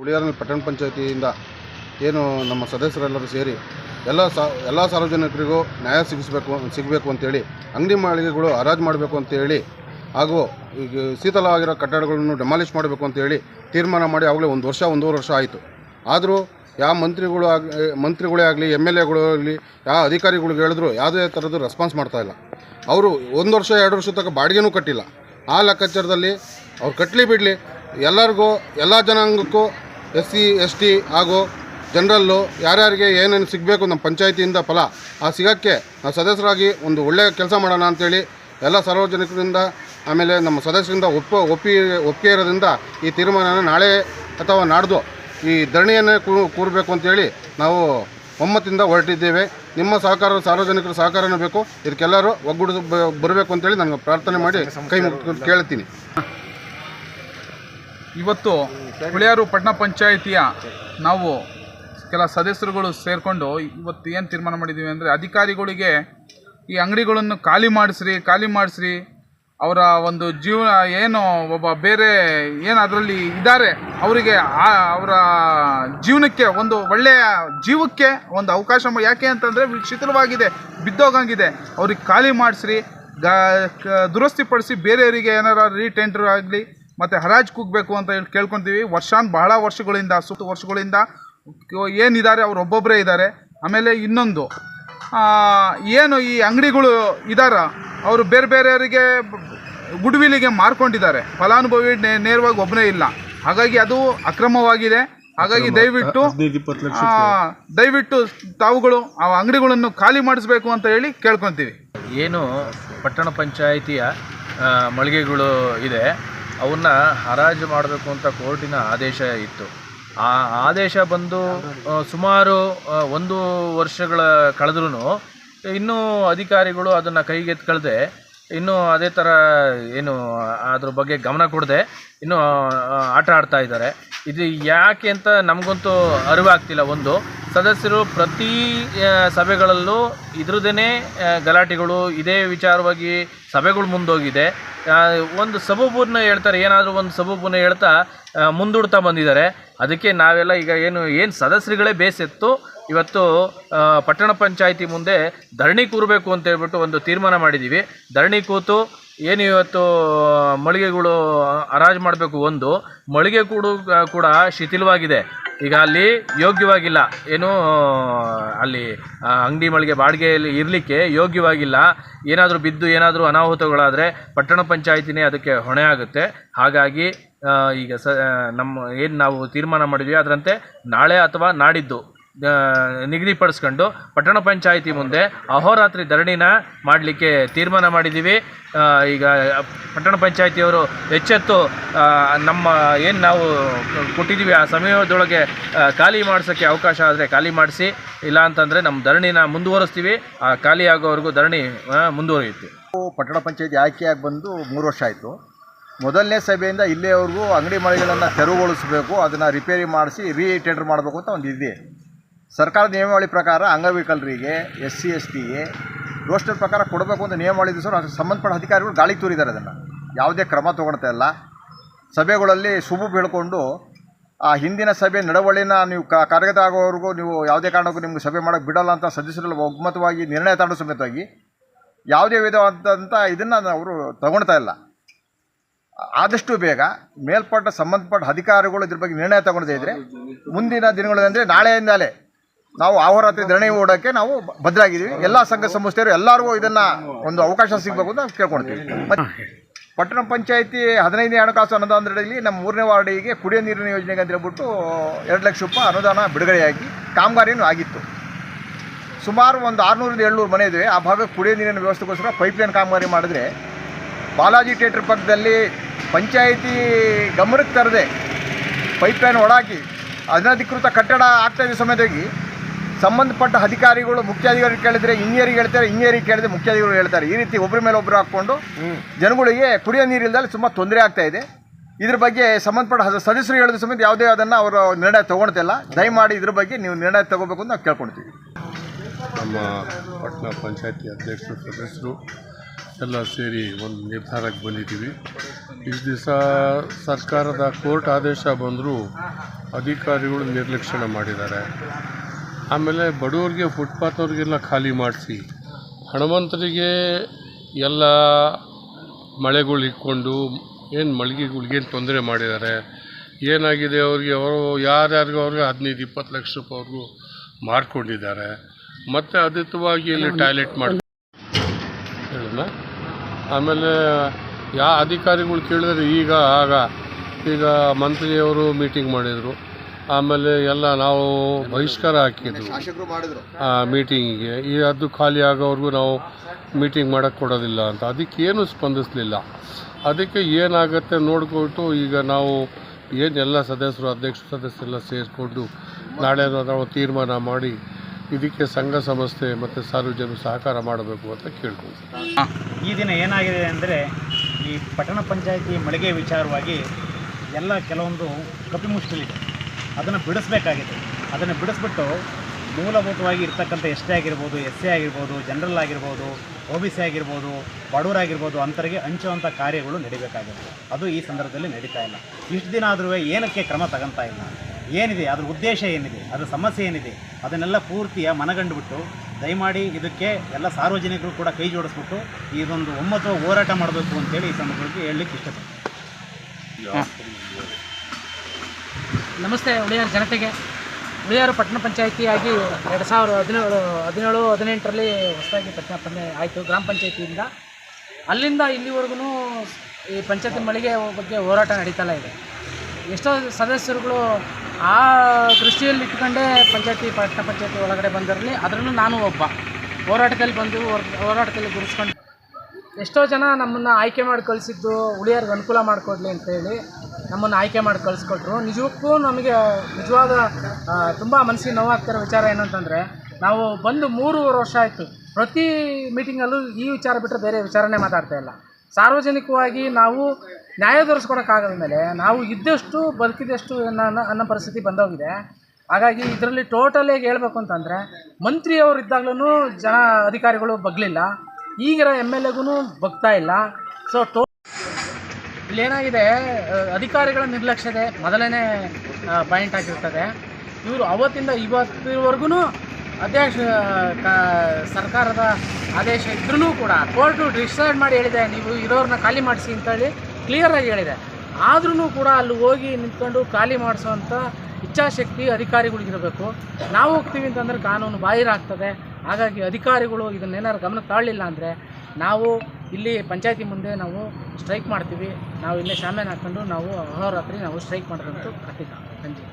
ಹುಳಿಯಾರಿನ ಪಟ್ಟಣ ಪಂಚಾಯತಿಯಿಂದ ಏನು ನಮ್ಮ ಸದಸ್ಯರೆಲ್ಲರೂ ಸೇರಿ ಎಲ್ಲ ಸಾ, ಎಲ್ಲ ಸಾರ್ವಜನಿಕರಿಗೂ ನ್ಯಾಯ ಸಿಗಿಸಬೇಕು, ಸಿಗಬೇಕು ಅಂತೇಳಿ, ಅಂಗಡಿ ಮಾಳಿಗೆಗಳು ಹರಾಜು ಮಾಡಬೇಕು ಅಂತೇಳಿ ಹಾಗೂ ಈಗ ಶೀತಲವಾಗಿರೋ ಕಟ್ಟಡಗಳನ್ನು ಡೆಮಾಲಿಷ್ ಮಾಡಬೇಕು ಅಂತೇಳಿ ತೀರ್ಮಾನ ಮಾಡಿ ಆಗಲೇ ಒಂದು ವರ್ಷ, ಒಂದೂವರೆ ವರ್ಷ ಆಯಿತು. ಆದರೂ ಯಾವ ಮಂತ್ರಿಗಳು ಆಗ ಮಂತ್ರಿಗಳೇ ಆಗಲಿ, ಎಂ ಎಲ್ ಎಗಳು ಆಗಲಿ ಯಾವ ಅಧಿಕಾರಿಗಳಿಗೆ ಹೇಳಿದ್ರು ಯಾವುದೇ ಥರದ್ದು ರೆಸ್ಪಾನ್ಸ್ ಮಾಡ್ತಾ ಇಲ್ಲ. ಅವರು ಒಂದು ವರ್ಷ, ಎರಡು ವರ್ಷ ತನಕ ಬಾಡಿಗೆನೂ ಕಟ್ಟಿಲ್ಲ. ಆ ಲೆಕ್ಕಾಚಾರದಲ್ಲಿ ಅವ್ರು ಕಟ್ಟಲಿ ಬಿಡಲಿ. ಎಲ್ಲರಿಗೂ, ಎಲ್ಲ ಜನಾಂಗಕ್ಕೂ ಎಸ್ ಸಿ, ಎಸ್ ಟಿ ಹಾಗೂ ಜನರಲ್ಲು ಯಾರ್ಯಾರಿಗೆ ಏನೇನು ಸಿಗಬೇಕು ನಮ್ಮ ಪಂಚಾಯತಿಯಿಂದ ಫಲ, ಆ ಸಿಗೋಕ್ಕೆ ನಾವು ಸದಸ್ಯರಾಗಿ ಒಂದು ಒಳ್ಳೆಯ ಕೆಲಸ ಮಾಡೋಣ ಅಂತೇಳಿ ಎಲ್ಲ ಸಾರ್ವಜನಿಕರಿಂದ, ಆಮೇಲೆ ನಮ್ಮ ಸದಸ್ಯರಿಂದ ಒಪ್ಪ, ಒಪ್ಪಿ, ಒಪ್ಪಿಗೆ ಇರೋದ್ರಿಂದ ಈ ತೀರ್ಮಾನನ ನಾಳೆ ಅಥವಾ ನಾಡ್ದು ಈ ಧರಣಿಯನ್ನೇ ಕೂರಬೇಕು ಅಂತೇಳಿ ನಾವು ಒಮ್ಮತ್ತಿಂದ ಹೊರಟಿದ್ದೇವೆ. ನಿಮ್ಮ ಸಹಕಾರ, ಸಾರ್ವಜನಿಕರ ಸಹಕಾರನೂ ಬೇಕು. ಇದಕ್ಕೆಲ್ಲರೂ ಒಗ್ಗೂಡು ಬರಬೇಕು ಅಂತೇಳಿ ನಾನು ಪ್ರಾರ್ಥನೆ ಮಾಡಿ ಕೈ ಕೇಳ್ತೀನಿ. ಇವತ್ತು ಹುಳಿಯಾರು ಪಟ್ಟಣ ಪಂಚಾಯಿತಿಯ ನಾವು ಕೆಲ ಸದಸ್ಯರುಗಳು ಸೇರಿಕೊಂಡು ಇವತ್ತು ಏನು ತೀರ್ಮಾನ ಮಾಡಿದ್ದೀವಿ ಅಂದರೆ ಅಧಿಕಾರಿಗಳಿಗೆ ಈ ಅಂಗಡಿಗಳನ್ನು ಖಾಲಿ ಮಾಡಿಸ್ರಿ ಖಾಲಿ ಮಾಡಿಸ್ರಿ. ಅವರ ಒಂದು ಜೀವ, ಏನು ಒಬ್ಬ ಬೇರೆ ಏನು ಅದರಲ್ಲಿ ಇದ್ದಾರೆ, ಅವರಿಗೆ ಅವರ ಜೀವನಕ್ಕೆ, ಒಂದು ಒಳ್ಳೆಯ ಜೀವಕ್ಕೆ ಒಂದು ಅವಕಾಶ ಯಾಕೆ ಅಂತಂದರೆ ಶಿಥಿಲವಾಗಿದೆ, ಬಿದ್ದೋಗಂಗಿದೆ. ಅವ್ರಿಗೆ ಖಾಲಿ ಮಾಡಿಸ್ರಿ, ಗಾ, ಕ- ದುರಸ್ತಿಪಡಿಸಿ ಬೇರೆಯವರಿಗೆ ಏನಾರ ರೀಟೆಂಡರ್ ಆಗಲಿ ಮತ್ತು ಹರಾಜ್ ಕೂಗಬೇಕು ಅಂತ ಹೇಳಿ ಕೇಳ್ಕೊತೀವಿ. ವರ್ಷಾನ್ ಬಹಳ ವರ್ಷಗಳಿಂದ ಸುತ್ತ ವರ್ಷಗಳಿಂದ ಏನಿದ್ದಾರೆ ಅವ್ರು ಒಬ್ಬೊಬ್ಬರೇ ಇದ್ದಾರೆ. ಆಮೇಲೆ ಇನ್ನೊಂದು ಆ, ಏನು ಈ ಅಂಗಡಿಗಳು ಇದಾರ ಅವರು ಬೇರೆ ಬೇರೆಯವರಿಗೆ ಗುಡ್ವಿಲಿಗೆ ಮಾರ್ಕೊಂಡಿದ್ದಾರೆ. ಫಲಾನುಭವಿ ನೇ- ನೇರವಾಗಿ ಒಬ್ಬನೇ ಇಲ್ಲ. ಹಾಗಾಗಿ ಅದು ಅಕ್ರಮವಾಗಿದೆ. ಹಾಗಾಗಿ ದಯವಿಟ್ಟು ದಯವಿಟ್ಟು ತಾವುಗಳು ಆ ಅಂಗಡಿಗಳನ್ನು ಖಾಲಿ ಮಾಡಿಸ್ಬೇಕು ಅಂತ ಹೇಳಿ ಕೇಳ್ಕೊತೀವಿ. ಏನು ಪಟ್ಟಣ ಪಂಚಾಯಿತಿಯ ಮಳಿಗೆಗಳು ಇದೆ. ಅವನ್ನ ಹರಾಜು ಮಾಡಬೇಕು ಅಂತ ಕೋರ್ಟಿನ ಆದೇಶ ಇತ್ತು. ಆ ಆದೇಶ ಬಂದು ಸುಮಾರು ಒಂದು ವರ್ಷಗಳ ಕಳೆದ್ರೂ ಇನ್ನೂ ಅಧಿಕಾರಿಗಳು ಅದನ್ನು ಕೈಗೆತ್ಕೊಳ್ಳದೆ ಇನ್ನೂ ಅದೇ ಥರ ಏನು ಅದ್ರ ಬಗ್ಗೆ ಗಮನ ಕೊಡದೆ, ಇನ್ನೂ ಆಟ ಆಡ್ತಾ ಇದ್ದಾರೆ. ಇದು ಯಾಕೆ ಅಂತ ನಮಗಂತೂ ಅರಿವಾಗ್ತಿಲ್ಲ ಒಂದು. ಸದಸ್ಯರು ಪ್ರತಿ ಸಭೆಗಳಲ್ಲೂ ಇದ್ರದ್ದೇ ಗಲಾಟೆಗಳು, ಇದೇ ವಿಚಾರವಾಗಿ ಸಭೆಗಳು ಮುಂದೋಗಿದೆ. ಒಂದು ಸಬೂಬನ್ನ ಹೇಳ್ತಾರೆ, ಏನಾದರೂ ಒಂದು ಸಬೂಬನ್ನ ಹೇಳ್ತಾ ಮುಂದೂಡ್ತಾ ಬಂದಿದ್ದಾರೆ. ಅದಕ್ಕೆ ನಾವೆಲ್ಲ ಈಗ ಏನು ಏನು ಸದಸ್ಯರುಗಳೇ ಬೇಸೆತ್ತು ಇವತ್ತು ಪಟ್ಟಣ ಪಂಚಾಯಿತಿ ಮುಂದೆ ಧರಣಿ ಕೂರಬೇಕು ಅಂತ ಹೇಳ್ಬಿಟ್ಟು ಒಂದು ತೀರ್ಮಾನ ಮಾಡಿದ್ದೀವಿ. ಧರಣಿ ಕೂತು ಏನು ಇವತ್ತು ಮಳಿಗೆಗಳು ಹರಾಜು ಮಾಡಬೇಕು ಒಂದು, ಮಳಿಗೆ ಕೂಡ ಕೂಡ ಶಿಥಿಲವಾಗಿದೆ. ಈಗ ಅಲ್ಲಿ ಯೋಗ್ಯವಾಗಿಲ್ಲ. ಏನು, ಅಲ್ಲಿ ಅಂಗಡಿ ಮಳಿಗೆ ಬಾಡಿಗೆಯಲ್ಲಿ ಇರಲಿಕ್ಕೆ ಯೋಗ್ಯವಾಗಿಲ್ಲ. ಏನಾದರೂ ಬಿದ್ದು ಏನಾದರೂ ಅನಾಹುತಗಳಾದರೆ ಪಟ್ಟಣ ಪಂಚಾಯಿತಿನೇ ಅದಕ್ಕೆ ಹೊಣೆ ಆಗುತ್ತೆ. ಹಾಗಾಗಿ ಈಗ ಸ ನಮ್ಮ, ಏನು ನಾವು ತೀರ್ಮಾನ ಮಾಡಿದ್ವಿ, ಅದರಂತೆ ನಾಳೆ ಅಥವಾ ನಾಡಿದ್ದು ನಿಗದಿಪಡಿಸ್ಕೊಂಡು ಪಟ್ಟಣ ಪಂಚಾಯಿತಿ ಮುಂದೆ ಅಹೋರಾತ್ರಿ ಧರಣಿನ ಮಾಡಲಿಕ್ಕೆ ತೀರ್ಮಾನ ಮಾಡಿದ್ದೀವಿ. ಈಗ ಪಟ್ಟಣ ಪಂಚಾಯಿತಿಯವರು ಎಚ್ಚೆತ್ತು ನಮ್ಮ ಏನು ನಾವು ಕೊಟ್ಟಿದ್ದೀವಿ, ಆ ಸಮಯದೊಳಗೆ ಖಾಲಿ ಮಾಡಿಸೋಕ್ಕೆ ಅವಕಾಶ ಆದರೆ ಖಾಲಿ ಮಾಡಿಸಿ, ಇಲ್ಲ ಅಂತಂದರೆ ನಮ್ಮ ಧರಣಿನ ಮುಂದುವರಿಸ್ತೀವಿ. ಆ, ಖಾಲಿ ಆಗೋವರೆಗೂ ಧರಣಿ ಮುಂದುವರಿಯುತ್ತೆ. ಪಟ್ಟಣ ಪಂಚಾಯಿತಿ ಆಯ್ಕೆಯಾಗಿ ಬಂದು ಮೂರು ವರ್ಷ ಆಯಿತು. ಮೊದಲನೇ ಸಭೆಯಿಂದ ಇಲ್ಲಿಯವರೆಗೂ ಅಂಗಡಿ ಮಳಿಗೆಗಳನ್ನು ತೆರವುಗೊಳಿಸಬೇಕು, ಅದನ್ನು ರಿಪೇರಿ ಮಾಡಿಸಿ ರೀ ಟೆಂಡರ್ ಮಾಡಬೇಕು ಅಂತ ಒಂದು ಇದೆ ಸರ್ಕಾರದ ನಿಯಮಾವಳಿ ಪ್ರಕಾರ ಅಂಗವಿಕಲರಿಗೆ ಎಸ್ ಸಿ ಎಸ್ ಟಿಗೆ ರೋಸ್ಟರ್ ಪ್ರಕಾರ ಕೊಡಬೇಕು ಅಂತ ನಿಯಮಾವಳಿ ಅದಕ್ಕೆ ಸಂಬಂಧಪಟ್ಟ ಅಧಿಕಾರಿಗಳು ಗಾಳಿ ತೂರಿದ್ದಾರೆ ಅದನ್ನು. ಯಾವುದೇ ಕ್ರಮ ತೊಗೊಳ್ತಾ ಇಲ್ಲ. ಸಭೆಗಳಲ್ಲಿ ಸುಬು ಬೀಳ್ಕೊಂಡು ಆ ಹಿಂದಿನ ಸಭೆ ನಡವಳಿನ ನೀವು ಕಾರ್ಯಗತ ಆಗೋವರೆಗೂ ನೀವು ಯಾವುದೇ ಕಾರಣಕ್ಕೂ ನಿಮ್ಗೆ ಸಭೆ ಮಾಡೋಕ್ಕೆ ಬಿಡಲ್ಲ ಅಂತ ಸದಸ್ಯರಲ್ಲಿ ಒಗ್ಮತವಾಗಿ, ನಿರ್ಣಯ ತಾಂಡ ಸಮೇತವಾಗಿ ಯಾವುದೇ ವಿಧವಾದಂಥ ಇದನ್ನು ಅವರು ತಗೊಳ್ತಾ ಇಲ್ಲ. ಆದಷ್ಟು ಬೇಗ ಮೇಲ್ಪಟ್ಟ ಸಂಬಂಧಪಟ್ಟ ಅಧಿಕಾರಿಗಳು ಇದ್ರ ಬಗ್ಗೆ ನಿರ್ಣಯ ತಗೊಳ್ತಾ ಇದ್ದರೆ ಮುಂದಿನ ದಿನಗಳಂದರೆ ನಾಳೆಯಿಂದಲೇ ನಾವು ಅಹೋರಾತ್ರಿ ಧರಣಿ ಓಡಕ್ಕೆ ನಾವು ಭದ್ರಾಗಿದ್ದೀವಿ ಎಲ್ಲ ಸಂಘ ಸಂಸ್ಥೆಯರು ಎಲ್ಲರಿಗೂ ಇದನ್ನು ಒಂದು ಅವಕಾಶ ಸಿಗಬೇಕು ಅಂತ ಕೇಳ್ಕೊಳ್ತೀವಿ. ಮತ್ತು ಪಟ್ಟಣ ಪಂಚಾಯತಿ ಹದಿನೈದನೇ ಹಣಕಾಸು ಅನುದಾನದಡಿಯಲ್ಲಿ ನಮ್ಮ ಮೂರನೇ ವಾರ್ಡಿಗೆ ಕುಡಿಯೋ ನೀರಿನ ಯೋಜನೆಗೆ ಅಂತ ಹೇಳ್ಬಿಟ್ಟು ಎರಡು ಲಕ್ಷ ರೂಪಾಯಿ ಅನುದಾನ ಬಿಡುಗಡೆಯಾಗಿ ಕಾಮಗಾರಿನೂ ಆಗಿತ್ತು. ಸುಮಾರು ಒಂದು ಆರುನೂರಿಂದ ಏಳ್ನೂರು ಮನೆ ಇದೆ ಆ ಭಾಗಕ್ಕೆ ಕುಡಿಯೋ ನೀರಿನ ವ್ಯವಸ್ಥೆಗೋಸ್ಕರ ಪೈಪ್ಲೈನ್ ಕಾಮಗಾರಿ ಮಾಡಿದ್ರೆ ಬಾಲಾಜಿ ಥಿಯೇಟ್ರ್ ಪಕ್ಕದಲ್ಲಿ ಪಂಚಾಯಿತಿ ಗಮನಕ್ಕೆ ತರದೆ ಪೈಪ್ಲೈನ್ ಒಳಾಕಿ ಅನಧಿಕೃತ ಕಟ್ಟಡ ಆಗ್ತಾ ಇದ್ದ ಸಮೇತವಾಗಿ ಸಂಬಂಧಪಟ್ಟ ಅಧಿಕಾರಿಗಳು ಮುಖ್ಯಾಧಿಕಾರಿ ಕೇಳಿದ್ರೆ ಇಂಜಿನಿಯರಿಗೆ ಹೇಳ್ತಾರೆ ಇಂಜಿನಿಯರಿಗೆ ಕೇಳಿದ್ರೆ ಮುಖ್ಯಾಧಿಕಾರಿಗಳು ಹೇಳ್ತಾರೆ. ಈ ರೀತಿ ಒಬ್ಬರ ಮೇಲೆ ಒಬ್ಬರು ಹಾಕ್ಕೊಂಡು ಜನಗಳಿಗೆ ಕುಡಿಯೋ ನೀರಿಲ್ಲದಲ್ಲಿ ತುಂಬ ತೊಂದರೆ ಆಗ್ತಾ ಇದೆ. ಇದ್ರ ಬಗ್ಗೆ ಸಂಬಂಧಪಟ್ಟ ಸದಸ್ಯರು ಹೇಳಿದ ಸಮೇತ ಯಾವುದೇ ಅದನ್ನು ಅವರು ನಿರ್ಣಯ ತೊಗೊಳ್ತಿಲ್ಲ ದಯಮಾಡಿ ಇದ್ರ ಬಗ್ಗೆ ನೀವು ನಿರ್ಣಯ ತಗೋಬೇಕು ಅಂತ ನಾವು ಕೇಳ್ಕೊಳ್ತೀವಿ. ನಮ್ಮ ಪಟ್ಟಣ ಪಂಚಾಯತಿ ಅಧ್ಯಕ್ಷರು ಸದಸ್ಯರು ಎಲ್ಲ ಸೇರಿ ಒಂದು ನಿರ್ಧಾರಕ್ಕೆ ಬಂದಿದ್ದೀವಿ. ಇಷ್ಟು ದಿವಸ ಸರ್ಕಾರದ ಕೋರ್ಟ್ ಆದೇಶ ಬಂದರೂ ಅಧಿಕಾರಿಗಳು ನಿರ್ಲಕ್ಷ್ಯ ಮಾಡಿದ್ದಾರೆ. ಆಮೇಲೆ ಬಡವರಿಗೆ ಫುಟ್ಪಾತ್ನವ್ರಿಗೆಲ್ಲ ಖಾಲಿ ಮಾಡಿಸಿ. ಹಣಮಂತರಿಗೆ ಎಲ್ಲ ಮಳೆಗಳು ಇಟ್ಕೊಂಡು ಏನು ಮಳಿಗೆಗಳ್ಗೇನು ತೊಂದರೆ ಮಾಡಿದ್ದಾರೆ. ಏನಾಗಿದೆ ಅವ್ರಿಗೆ ಅವರು ಯಾರ್ಯಾರಿಗೂ ಅವ್ರಿಗೆ ಹದಿನೈದು ಇಪ್ಪತ್ತು ಲಕ್ಷ ರೂಪಾಯಿವ್ರಿಗೂ ಮಾಡಿಕೊಂಡಿದ್ದಾರೆ ಮತ್ತು ಅದಿತವಾಗಿ ಇಲ್ಲಿ ಟಾಯ್ಲೆಟ್ ಮಾಡಿ ಹೇಳೋಣ ಆಮೇಲೆ ಯಾ ಅಧಿಕಾರಿಗಳು ಕೇಳಿದ್ರೆ ಈಗ ಆಗ ಈಗ ಮಂತ್ರಿಯವರು ಮೀಟಿಂಗ್ ಮಾಡಿದರು. ಆಮೇಲೆ ಎಲ್ಲ ನಾವು ಬಹಿಷ್ಕಾರ ಹಾಕಿದ್ವಿ. ಆ ಮೀಟಿಂಗಿಗೆ ಈ ಅದು ಖಾಲಿ ಆಗೋವರೆಗೂ ನಾವು ಮೀಟಿಂಗ್ ಮಾಡೋಕ್ಕೆ ಕೊಡೋದಿಲ್ಲ ಅಂತ. ಅದಕ್ಕೆ ಏನು ಸ್ಪಂದಿಸಲಿಲ್ಲ. ಅದಕ್ಕೆ ಏನಾಗುತ್ತೆ ನೋಡಿಕೊಟ್ಟು ಈಗ ನಾವು ಏನೆಲ್ಲ ಸದಸ್ಯರು ಅಧ್ಯಕ್ಷ ಸದಸ್ಯರೆಲ್ಲ ಸೇರಿಕೊಂಡು ನಾಳೆ ನಾವು ತೀರ್ಮಾನ ಮಾಡಿ ಇದಕ್ಕೆ ಸಂಘ ಸಂಸ್ಥೆ ಮತ್ತು ಸಾರ್ವಜನಿಕ ಸಹಕಾರ ಮಾಡಬೇಕು ಅಂತ ಕೇಳ್ಕೊಂಡು ಈ ದಿನ ಏನಾಗಿದೆ ಅಂದರೆ ಈ ಪಟ್ಟಣ ಪಂಚಾಯತಿ ಮಳಿಗೆ ವಿಚಾರವಾಗಿ ಎಲ್ಲ ಕೆಲವೊಂದು ಕಪಿಮುಷ್ಟಿಲಿದೆ. ಅದನ್ನು ಬಿಡಿಸ್ಬೇಕಾಗಿದೆ ಅದನ್ನು ಬಿಡಿಸ್ಬಿಟ್ಟು ಮೂಲಭೂತವಾಗಿ ಇರ್ತಕ್ಕಂಥ ಎಸ್ ಟಿ ಆಗಿರ್ಬೋದು, ಎಸ್ ಸಿ ಆಗಿರ್ಬೋದು, ಜನರಲ್ ಆಗಿರ್ಬೋದು, ಒ ಬಿ ಸಿ ಆಗಿರ್ಬೋದು ಬಡವರಾಗಿರ್ಬೋದು ಅಂತರಿಗೆ ಹಂಚುವಂಥ ಕಾರ್ಯಗಳು ನಡಿಬೇಕಾಗಿರುತ್ತೆ ಅದು ಈ ಸಂದರ್ಭದಲ್ಲಿ ನಡೀತಾ ಇಲ್ಲ. ಇಷ್ಟು ದಿನ ಆದರೂ ಏನಕ್ಕೆ ಕ್ರಮ ತಗೊತಾ ಇಲ್ಲ? ಏನಿದೆ? ಅದ್ರ ಉದ್ದೇಶ ಏನಿದೆ? ಅದರ ಸಮಸ್ಯೆ ಏನಿದೆ? ಅದನ್ನೆಲ್ಲ ಪೂರ್ತಿಯ ಮನಗಂಡುಬಿಟ್ಟು ದಯಮಾಡಿ ಇದಕ್ಕೆ ಎಲ್ಲ ಸಾರ್ವಜನಿಕರು ಕೂಡ ಕೈ ಜೋಡಿಸ್ಬಿಟ್ಟು ಇದೊಂದು ಒಮ್ಮತ ಹೋರಾಟ ಮಾಡಬೇಕು ಅಂತೇಳಿ ಈ ಸಂದರ್ಭದಲ್ಲಿ ಹೇಳಲಿಕ್ಕೆ ಇಷ್ಟಪಡ್ತೀನಿ. ನಮಸ್ತೆ ಉಳಿಯಾರ ಜನತೆಗೆ. ಉಳಿಯಾರು ಪಟ್ಟಣ ಪಂಚಾಯಿತಿಯಾಗಿ ಎರಡು ಸಾವಿರ ಹದಿನೇಳು ಹದಿನೇಳು, ಹದಿನೆಂಟರಲ್ಲಿ ಹೊಸದಾಗಿ ಪಂಚ ಆಯಿತು ಗ್ರಾಮ ಪಂಚಾಯತಿಯಿಂದ. ಅಲ್ಲಿಂದ ಇಲ್ಲಿವರೆಗೂ ಈ ಪಂಚಾಯತಿ ಮಳಿಗೆ ಬಗ್ಗೆ ಹೋರಾಟ ನಡೀತಾ ಇದೆ. ಎಷ್ಟೋ ಸದಸ್ಯರುಗಳು ಆ ದೃಷ್ಟಿಯಲ್ಲಿ ಇಟ್ಕೊಂಡೇ ಪಂಚಾಯತಿ, ಪಟ್ಟಣ ಪಂಚಾಯತಿ ಒಳಗಡೆ ಬಂದಿರಲಿ, ಅದರಲ್ಲೂ ನಾನು ಒಬ್ಬ. ಹೋರಾಟದಲ್ಲಿ ಬಂದು ಹೋರ್- ಹೋರಾಟದಲ್ಲಿ ಗುರುಸ್ಕೊಂಡು ಎಷ್ಟೋ ಜನ ನಮ್ಮನ್ನು ಆಯ್ಕೆ ಮಾಡಿ ಕಳಿಸಿದ್ದು ಉಳಿಯೋರಿಗೆ ಅನುಕೂಲ ಮಾಡಿಕೊಡ್ಲಿ ಅಂತೇಳಿ ನಮ್ಮನ್ನು ಆಯ್ಕೆ ಮಾಡಿ ಕಳಿಸ್ಕೊಟ್ರು. ನಿಜಕ್ಕೂ ನಮಗೆ ನಿಜವಾದ ತುಂಬ ಮನಸ್ಸಿಗೆ ನೋವಾಗ್ತಿರೋ ವಿಚಾರ ಏನಂತಂದರೆ, ನಾವು ಬಂದು ಮೂರುವರೆ ವರ್ಷ ಆಯಿತು. ಪ್ರತಿ ಮೀಟಿಂಗಲ್ಲೂ ಈ ವಿಚಾರ ಬಿಟ್ಟರೆ ಬೇರೆ ವಿಚಾರನೇ ಮಾತಾಡ್ತಾ ಇಲ್ಲ. ಸಾರ್ವಜನಿಕವಾಗಿ ನಾವು ನ್ಯಾಯ ತೋರಿಸ್ಕೊಳಕ್ಕಾಗದ ಮೇಲೆ ನಾವು ಇದ್ದಷ್ಟು ಬದುಕಿದಷ್ಟು ಅನ್ನೋ ಅನ್ನೋ ಪರಿಸ್ಥಿತಿ ಬಂದೋಗಿದೆ. ಹಾಗಾಗಿ ಇದರಲ್ಲಿ ಟೋಟಲಿಯಾಗಿ ಹೇಳ್ಬೇಕು ಅಂತಂದರೆ, ಮಂತ್ರಿಯವರು ಇದ್ದಾಗಲೂ ಜನ ಅಧಿಕಾರಿಗಳು ಬಗ್ಲಿಲ್ಲ. ಈಗಿರೋ ಎಂ ಎಲ್ ಎಗೂ ಬಗ್ತಾ ಇಲ್ಲ. ಸೊ ಟೋ ಇಲ್ಲೇನಾಗಿದೆ ಅಧಿಕಾರಿಗಳ ನಿರ್ಲಕ್ಷ್ಯತೆ ಮೊದಲನೇ ಪಾಯಿಂಟ್ ಆಗಿರ್ತದೆ. ಇವರು ಅವತ್ತಿಂದ ಇವತ್ತಿವರೆಗೂ ಅಧ್ಯಕ್ಷ ಸರ್ಕಾರದ ಆದೇಶ ಇದ್ರೂ ಕೂಡ ಕೋರ್ಟು ಡಿಸೈಡ್ ಮಾಡಿ ಹೇಳಿದೆ, ನೀವು ಇರೋರನ್ನ ಖಾಲಿ ಮಾಡಿಸಿ ಅಂತೇಳಿ ಕ್ಲಿಯರಾಗಿ ಹೇಳಿದೆ. ಆದ್ರೂ ಕೂಡ ಅಲ್ಲಿ ಹೋಗಿ ನಿಂತ್ಕೊಂಡು ಖಾಲಿ ಮಾಡಿಸೋವಂಥ ಇಚ್ಛಾಶಕ್ತಿ ಅಧಿಕಾರಿಗಳಿಗಿರಬೇಕು ನಾವು ಹೋಗ್ತೀವಿ ಅಂತಂದರೆ ಕಾನೂನು ಬಾಹಿರ ಆಗ್ತದೆ. ಹಾಗಾಗಿ ಅಧಿಕಾರಿಗಳು ಇದನ್ನೇನಾದ್ರು ಗಮನ ತಾಳಲಿಲ್ಲ ಅಂದರೆ ನಾವು ಇಲ್ಲಿ ಪಂಚಾಯತಿ ಮುಂದೆ ನಾವು ಸ್ಟ್ರೈಕ್ ಮಾಡ್ತೀವಿ. ನಾವು ಇಲ್ಲೇ ಶಾಮಿಯಾನ ಹಾಕ್ಕೊಂಡು ನಾವು ಅಹೋರಾತ್ರಿ ನಾವು ಸ್ಟ್ರೈಕ್ ಮಾಡಿರೋದು ಖಂಡಿತ. ಖಂಡಿತ